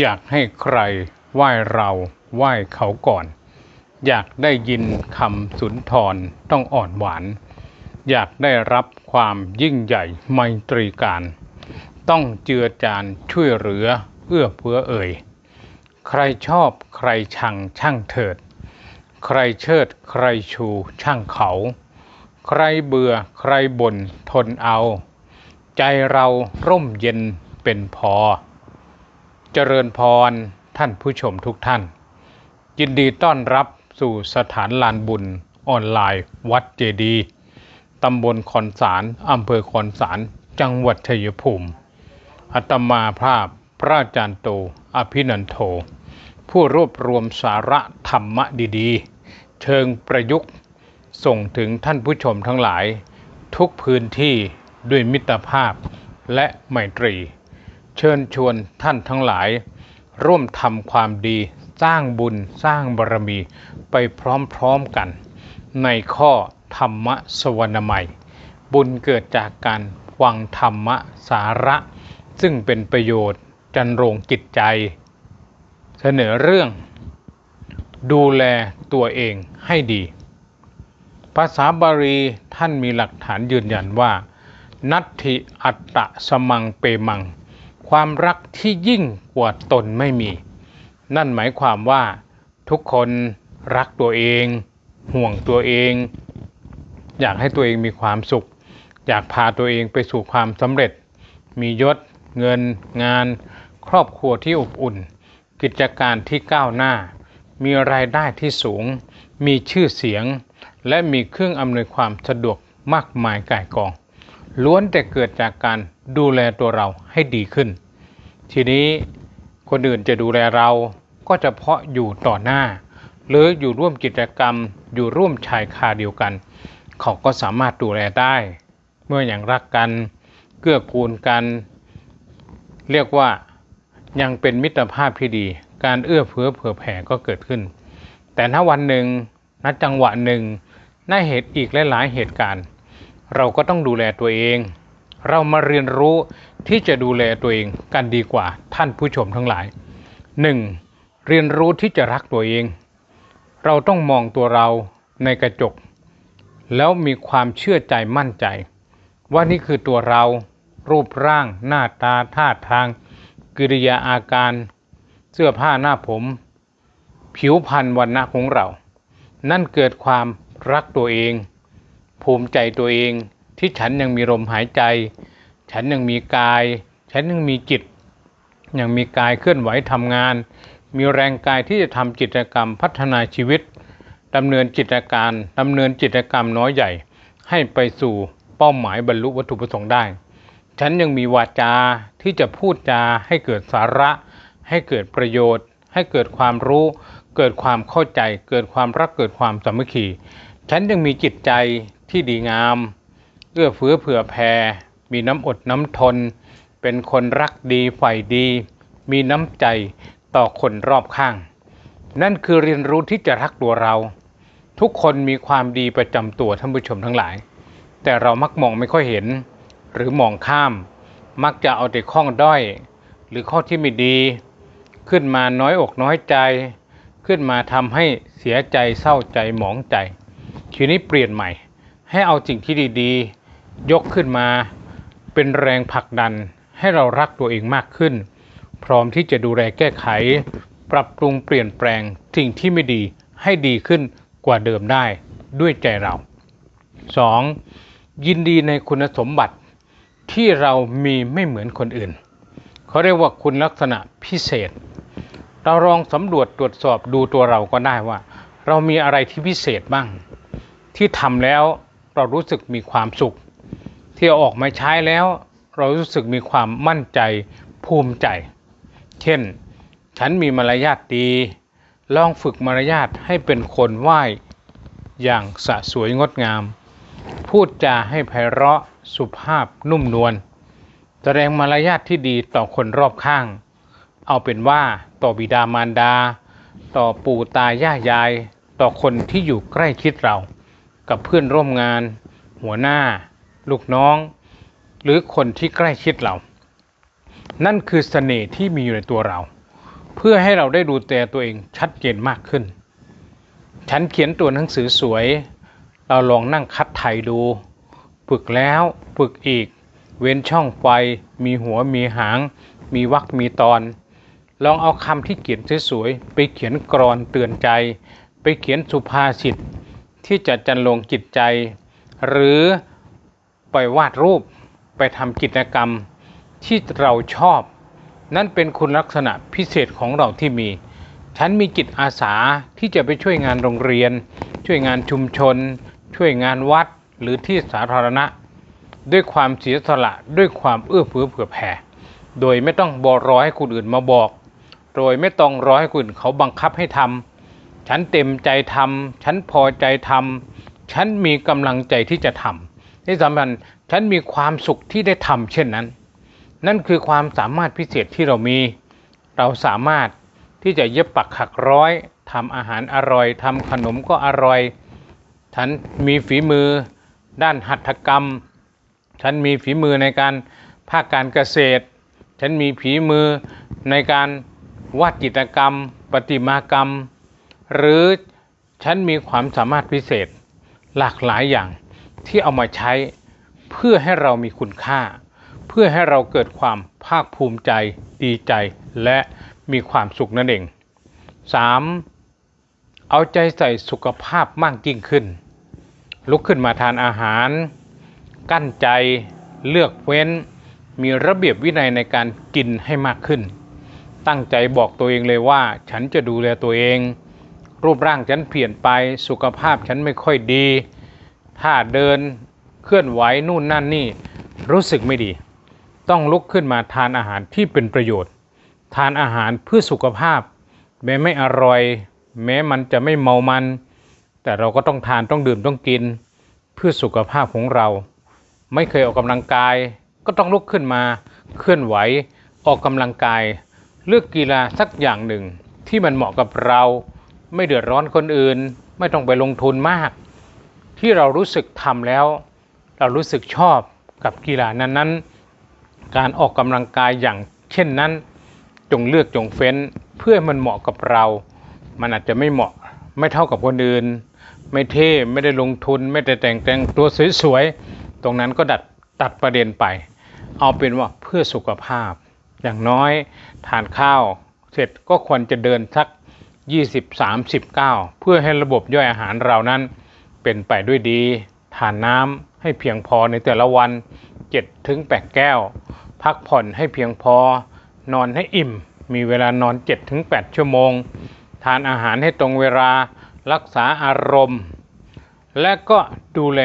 อยากให้ใครไหว้เราไหว้เขาก่อน อยากได้ยินคำสุนทรต้องอ่อนหวาน อยากได้รับความยิ่งใหญ่ไมตรีการ ต้องเจือจานช่วยเหลือเอื้อเฟื้อเอ่ย ใครชอบใครชังช่างเถิด ใครเชิดใครชูช่างเขา ใครเบื่อใครบ่นทนเอา ใจเราร่มเย็นเป็นพอ เจริญพรท่านผู้ชมทุกท่าน ยินดีต้อนรับสู่สถานลานบุญออนไลน์ วัดเจดีตำบลคอนสารอำเภอคอนสารจังหวัดชัยภูมิอัตมาภาพพระอาจารย์โตอภินันโท ผู้รวบรวมสาระธรรมะดีๆ เชิงประยุกต์ ส่งถึงท่านผู้ชมทั้งหลาย ทุกพื้นที่ด้วยมิตรภาพและไมตรี เชิญชวนท่านทั้งหลาย ร่วมทำความดีสร้างบุญสร้างบารมีไปพร้อมๆกัน ในข้อธรรมะสวรรณใหม่ บุญเกิดจากการฟังธรรมะสาระ ซึ่งเป็นประโยชน์จันโรงจิตใจ เสนอเรื่อง ดูแลตัวเองให้ดี ภาษาบาลีท่านมีหลักฐานยืนยันว่า นัตถิอัตตะสมังเปมัง ความรักที่ยิ่งกว่าตนไม่มี นั่นหมายความว่าทุกคนรักตัวเอง ห่วงตัวเอง อยากให้ตัวเองมีความสุข อยากพาตัวเองไปสู่ความสำเร็จ มียศ เงิน งาน ครอบครัวที่อบอุ่น กิจการที่ก้าวหน้า มีรายได้ที่สูง มีชื่อเสียง และมีเครื่องอำนวยความสะดวกมากมายก่ายกอง ล้วนแต่เกิดจากการดูแลตัวเราให้ดีขึ้น ทีนี้คนอื่นจะดูแลเราก็จะเพาะอยู่ต่อหน้า หรืออยู่ร่วมกิจกรรม อยู่ร่วมชายคาเดียวกัน เขาก็สามารถดูแลได้ เมื่ออย่างรักกัน เกื้อกูลกัน เรียกว่ายังเป็นมิตรภาพที่ดี การเอื้อเฟื้อเผื่อแผ่ก็เกิดขึ้น แต่ถ้าวันหนึ่งณจังหวะหนึ่งในเหตุอีกหลายๆเหตุการณ์ เราก็ต้องดูแลตัวเอง เรามาเรียนรู้ที่จะดูแลตัวเองกันดีกว่าท่านผู้ชมทั้งหลาย 1. เรียนรู้ที่จะรักตัวเอง เราต้องมองตัวเราในกระจก แล้วมีความเชื่อใจมั่นใจ ว่านี่คือตัวเรา รูปร่าง หน้าตาท่าทาง กิริยาอาการ เสื้อผ้าหน้าผม ผิวพรรณวันณะของเรา นั่นเกิดความรักตัวเอง ภูมิใจตัวเองที่ฉันยังมีลมหายใจ ฉันยังมีกาย ฉันยังมีจิต ยังมีกายเคลื่อนไหวทำงาน มีแรงกายที่จะทำกิจกรรมพัฒนาชีวิตดำเนินกิจการดำเนินกิจกรรมน้อยใหญ่ ให้ไปสู่เป้าหมายบรรลุวัตถุประสงค์ได้ ฉันยังมีวาจาที่จะพูดจาให้เกิดสาระ ให้เกิดประโยชน์ ให้เกิดความรู้ เกิดความเข้าใจ เกิดความรักเกิดความสามัคคีฉันยังมีจิตใจ ที่ดีงาม เอื้อเฟื้อเผื่อแผ่ มีน้ำอดน้ำทน เป็นคนรักดีใฝ่ดี มีน้ำใจต่อคนรอบข้าง นั่นคือเรียนรู้ที่จะรักตัวเรา ทุกคนมีความดีประจำตัวท่านผู้ชมทั้งหลาย แต่เรามักมองไม่ค่อยเห็น หรือมองข้าม มักจะเอาแต่ข้องด้อย หรือข้อที่ไม่ดี ขึ้นมาน้อยอกน้อยใจขึ้นมาทำให้เสียใจเศร้าใจหมองใจ ทีนี้เปลี่ยนใหม่ ให้เอาสิ่งที่ดีๆ ยกขึ้นมา เป็นแรงผลักดันให้เรารักตัวเองมากขึ้น พร้อมที่จะดูแลแก้ไข ปรับปรุงเปลี่ยนแปลงสิ่งที่ไม่ดีให้ดีขึ้นกว่าเดิมได้ด้วยใจเรา 2. ยินดีในคุณสมบัติที่เรามีไม่เหมือนคนอื่น เขาเรียกว่าคุณลักษณะพิเศษ เราลองสำรวจตรวจสอบดูตัวเราก็ได้ว่า เรามีอะไรที่พิเศษบ้าง ที่ทำแล้ว เรารู้สึกมีความสุข ที่เอาออกมาใช้แล้ว เรารู้สึกมีความมั่นใจภูมิใจ เช่น ฉันมีมารยาทดี ลองฝึกมารยาทให้เป็นคนไหว้อย่างสะสวยงดงาม พูดจาให้ไพเราะสุภาพนุ่มนวลแสดงมารยาทที่ดีต่อคนรอบข้าง เอาเป็นว่าต่อบิดามารดา ต่อปู่ตายายาย ต่อคนที่อยู่ใกล้ชิดเรา กับเพื่อนร่วมงาน หัวหน้า ลูกน้อง หรือคนที่ใกล้ชิดเรา นั่นคือเสน่ห์ที่มีอยู่ในตัวเรา เพื่อให้เราได้ดูแต่ตัวเองชัดเจนมากขึ้น ฉันเขียนตัวหนังสือสวย เราลองนั่งคัดไทยดู ฝึกแล้วฝึกอีก เว้นช่องไปมีหัวมีหาง มีวรรคมีตอน ลองเอาคำที่เขียนสวยๆไปเขียนกรอนเตือนใจ ไปเขียนสุภาษิต ที่จะจันลงจิตใจ หรือไปวาดรูปไปทำกิจกรรมที่เราชอบ นั่นเป็นคุณลักษณะพิเศษของเราที่มี ฉันมีจิตอาสาที่จะไปช่วยงานโรงเรียน ช่วยงานชุมชน ช่วยงานวัดหรือที่สาธารณะ ด้วยความเสียสละด้วยความเอื้อเฟื้อเผื่อแผ่ โดยไม่ต้องบอรอให้คนอื่นมาบอก โดยไม่ต้องรอให้คนอื่นเขาบังคับให้ทำ ฉันเต็มใจทำฉันพอใจทำฉันมีกำลังใจที่จะทำที่สำคัญฉันมีความสุขที่ได้ทำเช่นนั้น นั่นคือความสามารถพิเศษที่เรามี เราสามารถที่จะเย็บปักขักร้อยทำอาหารอร่อยทำขนมก็อร่อย ฉันมีฝีมือด้านหัตถกรรม ฉันมีฝีมือในการภาคการเกษตร ฉันมีฝีมือในการวาดจิตรกรรม ประติมากรรม หรือฉันมีความสามารถพิเศษหลากหลายอย่างที่เอามาใช้เพื่อให้เรามีคุณค่า เพื่อให้เราเกิดความภาคภูมิใจ ดีใจและมีความสุขนั่นเอง 3. เอาใจใส่สุขภาพมากยิ่งขึ้น ลุกขึ้นมาทานอาหาร กั้นใจเลือกเว้น มีระเบียบวินัยในการกินให้มากขึ้น ตั้งใจบอกตัวเองเลยว่า ฉันจะดูแลตัวเอง รูปร่างฉันเปลี่ยนไปสุขภาพฉันไม่ค่อยดีถ้าเดินเคลื่อนไหวนู่นนั่นนี่รู้สึกไม่ดี ต้องลุกขึ้นมาทานอาหารที่เป็นประโยชน์ ทานอาหารเพื่อสุขภาพ แม้ไม่อร่อย แม้มันจะไม่เมามัน แต่เราก็ต้องทานต้องดื่มต้องกิน เพื่อสุขภาพของเรา ไม่เคยออกกำลังกาย ก็ต้องลุกขึ้นมา เคลื่อนไหวออกกำลังกาย เลือกกีฬาสักอย่างหนึ่งที่มันเหมาะกับเรา ไม่เดือดร้อนคนอื่น ไม่ต้องไปลงทุนมาก ที่เรารู้สึกทำแล้ว เรารู้สึกชอบกับกีฬานั้นๆ การออกกำลังกายอย่างเช่นนั้น จงเลือกจงเฟ้นเพื่อมันเหมาะกับเรา มันอาจจะไม่เหมาะไม่เท่ากับคนอื่น ไม่เท่ไม่ได้ลงทุน ไม่ได้แต่งแต่งตัวสวยๆตรงนั้นก็ดัดตัดประเด็นไป เอาเป็นว่าเพื่อสุขภาพ อย่างน้อยทานข้าว เสร็จก็ควรจะเดินสัก 20 30ก้าเพื่อให้ระบบย่อยอาหารเรานั้น เป็นไปด้วยดี ทานน้ำให้เพียงพอในแต่ละวัน7ถึง8แก้ว พักผ่อนให้เพียงพอ นอนให้อิ่ม มีเวลานอน7ถึง8ชั่วโมง ทานอาหารให้ตรงเวลา รักษาอารมณ์ และก็ดูแล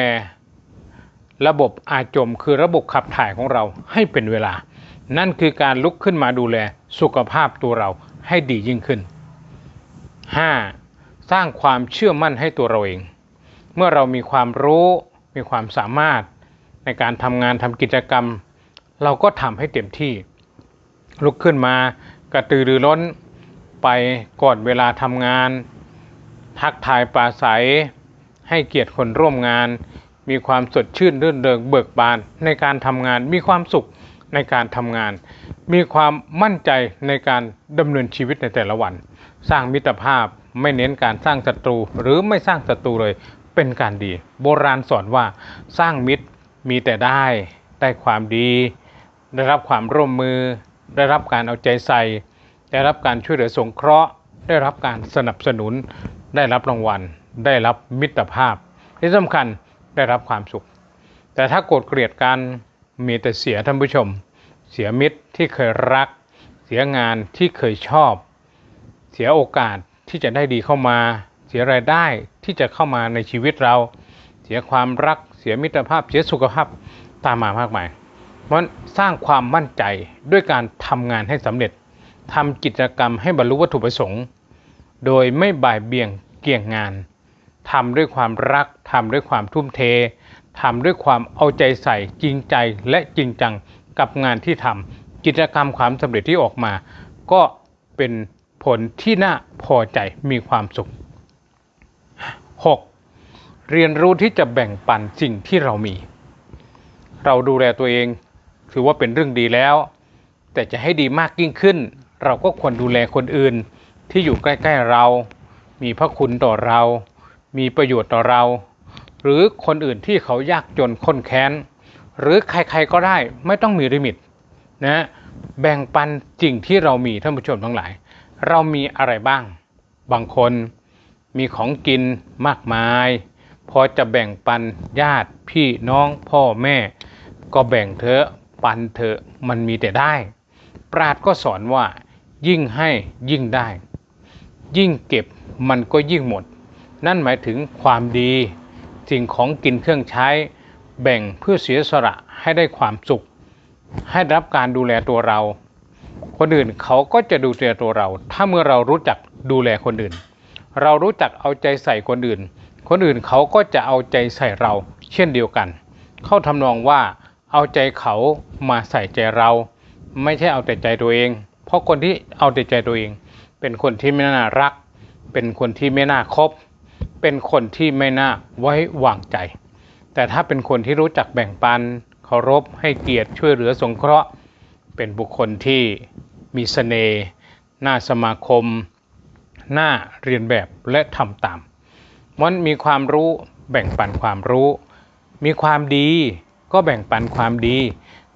ระบบอาจมคือระบบขับถ่ายของเราให้เป็นเวลา นั่นคือการลุกขึ้นมาดูแลสุขภาพตัวเราให้ดียิ่งขึ้น 5. สร้างความเชื่อมั่นให้ตัวเราเอง เมื่อเรามีความรู้ มีความสามารถในการทำงานทำกิจกรรม เราก็ทำให้เต็มที่ ลุกขึ้นมากระตือรือร้นไปก่อนเวลาทำงาน ทักทายปราศัย ให้เกียรติคนร่วมงาน มีความสดชื่นรื่นเริงเบิกบานในการทำงานมีความสุข ในการทำงาน มีความมั่นใจในการดำเนินชีวิตในแต่ละวัน สร้างมิตรภาพไม่เน้นการสร้างศัตรู หรือไม่สร้างศัตรูเลยเป็นการดี โบราณสอนว่าสร้างมิตรมีแต่ได้ได้ความดี ได้รับความร่วมมือ ได้รับการเอาใจใส่ ได้รับการช่วยเหลือสงเคราะห์ ได้รับการสนับสนุน ได้รับรางวัล ได้รับมิตรภาพ ที่สำคัญได้รับความสุข แต่ถ้าโกรธเกลียดกัน มีแต่เสียท่านผู้ชม เสียมิตรที่เคยรัก เสียงานที่เคยชอบ เสียโอกาสที่จะได้ดีเข้ามา เสียรายได้ที่จะเข้ามาในชีวิตเรา เสียความรัก เสียมิตรภาพ เสียสุขภาพตามมามากมาย เพราะสร้างความมั่นใจด้วยการทำงานให้สำเร็จทำกิจกรรมให้บรรลุวัตถุประสงค์ โดยไม่บ่ายเบี่ยงเกี่ยงงานทำด้วยความรักทำด้วยความทุ่มเท ทำด้วยความเอาใจใส่จริงใจและจริงจังกับงานที่ทำกิจกรรมความสำเร็จที่ออกมา ก็เป็นผลที่น่าพอใจมีความสุข 6. เรียนรู้ที่จะแบ่งปันสิ่งที่เรามี เราดูแลตัวเอง ถือว่าเป็นเรื่องดีแล้ว แต่จะให้ดีมากยิ่งขึ้น เราก็ควรดูแลคนอื่น ที่อยู่ใกล้ ๆเรา มีพระคุณต่อเรา มีประโยชน์ต่อเรา หรือคนอื่นที่เขายากจนข้นแค้น หรือใครๆก็ได้ไม่ต้องมีลิมิตนะแบ่งปันสิ่งที่เรามีท่านผู้ชมทั้งหลาย เรามีอะไรบ้าง บางคนมีของกินมากมาย พอจะแบ่งปันญาติพี่น้องพ่อแม่ ก็แบ่งเถอะปันเถอะมันมีแต่ได้ ปราดก็สอนว่า ยิ่งให้ยิ่งได้ ยิ่งเก็บมันก็ยิ่งหมด นั่นหมายถึงความดี สิ่งของกินเครื่องใช้ แบ่งเพื่อเสียสละให้ได้ความสุข ให้รับการดูแลตัวเรา คนอื่นเขาก็จะดูแลตัวเรา ถ้าเมื่อเรารู้จักดูแลคนอื่น เรารู้จักเอาใจใส่คนอื่น คนอื่นเขาก็จะเอาใจใส่เราเช่นเดียวกัน เข้าทำนองว่าเอาใจเขามาใส่ใจเรา ไม่ใช่เอาแต่ใจตัวเอง เพราะคนที่เอาแต่ใจตัวเอง เป็นคนที่ไม่น่ารัก เป็นคนที่ไม่น่าคบ เป็นคนที่ไม่น่าไว้วางใจ แต่ถ้าเป็นคนที่รู้จักแบ่งปันเคารพให้เกียรติช่วยเหลือสงเคราะห์ เป็นบุคคลที่มีเสน่ห์น่าสมาคม น่าเรียนแบบและทำตาม มันมีความรู้แบ่งปันความรู้ มีความดีก็แบ่งปันความดี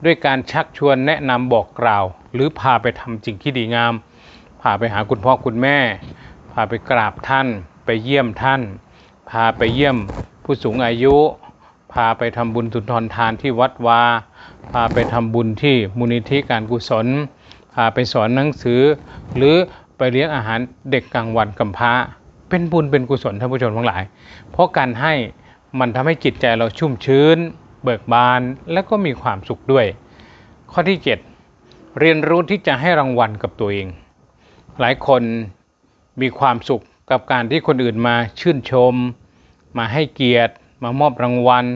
ด้วยการชักชวนแนะนำบอกกล่าว หรือพาไปทำสิ่งที่ดีงาม พาไปหาคุณพ่อคุณแม่ พาไปกราบท่าน ไปเยี่ยมท่าน พาไปเยี่ยมผู้สูงอายุ พาไปทำบุญสุนทรทานที่วัดวา พาไปทำบุญที่มูลนิธิการกุศล พาไปสอนหนังสือ หรือไปเลี้ยงอาหารเด็กกลางวันกำพร้าเป็นบุญเป็นกุศลท่านผู้ชมทั้งหลาย เพราะการให้มันทำให้จิตใจเราชุ่มชื้น เบิกบานและก็มีความสุขด้วย ข้อที่ 7 เรียนรู้ที่จะให้รางวัลกับตัวเอง หลายคนมีความสุข กับการที่คนอื่นมาชื่นชม มาให้เกียรติ มามอบรางวัล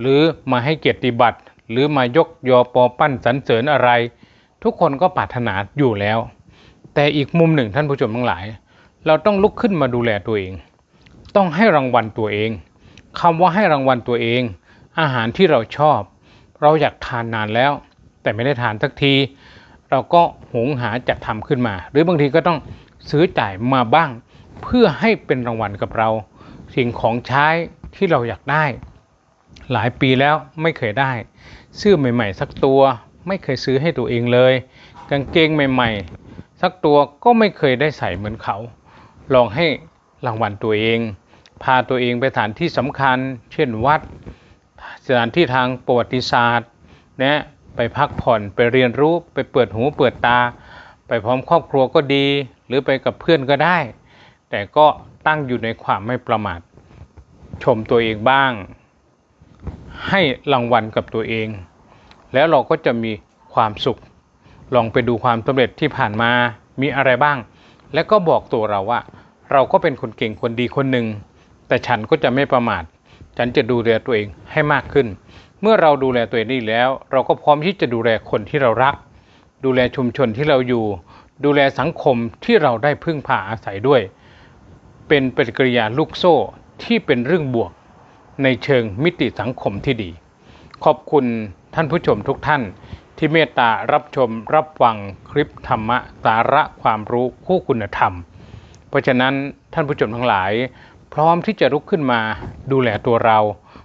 หรือมาให้เกียรติบัตร หรือมายกยอปอปั้นสรรเสริญอะไร ทุกคนก็ปรารถนาอยู่แล้ว แต่อีกมุมหนึ่งท่านผู้ชมทั้งหลาย เราต้องลุกขึ้นมาดูแลตัวเอง ต้องให้รางวัลตัวเองคำว่าให้รางวัลตัวเอง อาหารที่เราชอบ เราอยากทานนานแล้ว แต่ไม่ได้ทานสักที เราก็หงหาจัดทำขึ้นมา หรือบางทีก็ต้องซื้อจ่ายมาบ้าง เพื่อให้เป็นรางวัลกับเรา สิ่งของใช้ที่เราอยากได้ หลายปีแล้วไม่เคยได้เสื้อใหม่ ๆ สักตัวไม่เคยซื้อให้ตัวเองเลย กางเกงใหม่ ๆ สักตัวก็ไม่เคยได้ใส่เหมือนเขา ลองให้รางวัลตัวเอง พาตัวเองไปสถานที่สำคัญ เช่นวัด สถานที่ทางประวัติศาสตร์นะไปพักผ่อนไปเรียนรู้ไปเปิดหูเปิดตา ไปพร้อมครอบครัวก็ดี หรือไปกับเพื่อนก็ได้ แต่ก็ตั้งอยู่ในความไม่ประมาท ชมตัวเองบ้าง ให้รางวัลกับตัวเอง แล้วเราก็จะมีความสุข ลองไปดูความสำเร็จที่ผ่านมามีอะไรบ้าง แล้วก็บอกตัวเราว่า เราก็เป็นคนเก่งคนดีคนหนึ่ง แต่ฉันก็จะไม่ประมาท ฉันจะดูแลตัวเองให้มากขึ้น เมื่อเราดูแลตัวเองได้แล้ว เราก็พร้อมที่จะดูแลคนที่เรารัก ดูแลชุมชนที่เราอยู่ ดูแลสังคมที่เราได้พึ่งพาอาศัยด้วย เป็นปฏิกิริยาลูกโซ่ที่เป็นเรื่องบวก ในเชิงมิติสังคมที่ดี ขอบคุณท่านผู้ชมทุกท่านที่เมตตารับชมรับฟังคลิปธรรมะสาระความรู้คู่คุณธรรม เพราะฉะนั้นท่านผู้ชมทั้งหลาย พร้อมที่จะลุกขึ้นมาดูแลตัวเรา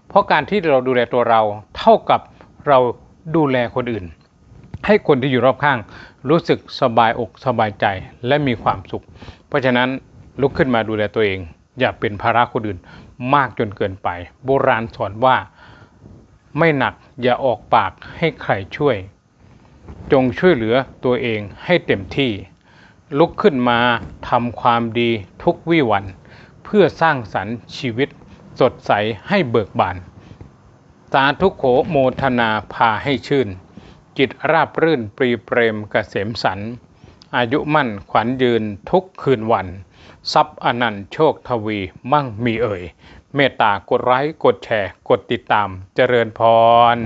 เพราะการที่เราดูแลตัวเรา เท่ากับเราดูแลคนอื่น ให้คนที่อยู่รอบข้างรู้สึกสบายอกสบายใจและมีความสุข เพราะฉะนั้น ลุกขึ้นมาดูแลตัวเอง อย่าเป็นภาระคนอื่นมากจนเกินไป โบราณสอนว่าไม่หนักอย่าออกปากให้ใครช่วย จงช่วยเหลือตัวเองให้เต็มที่ ลุกขึ้นมาทำความดีทุกวี่วัน เพื่อสร้างสรรค์ชีวิตสดใสให้เบิกบานสาธุโขโมทนาพาให้ชื่น จิตราบรื่นปรีเปรมกเกษมสัน อายุมั่นขวัญยืนทุกคืนวัน ทรัพย์อนันต์โชคทวีมั่งมีเอ่ย เมตตากดไลค์กดแชร์ กดติดตามเจริญพร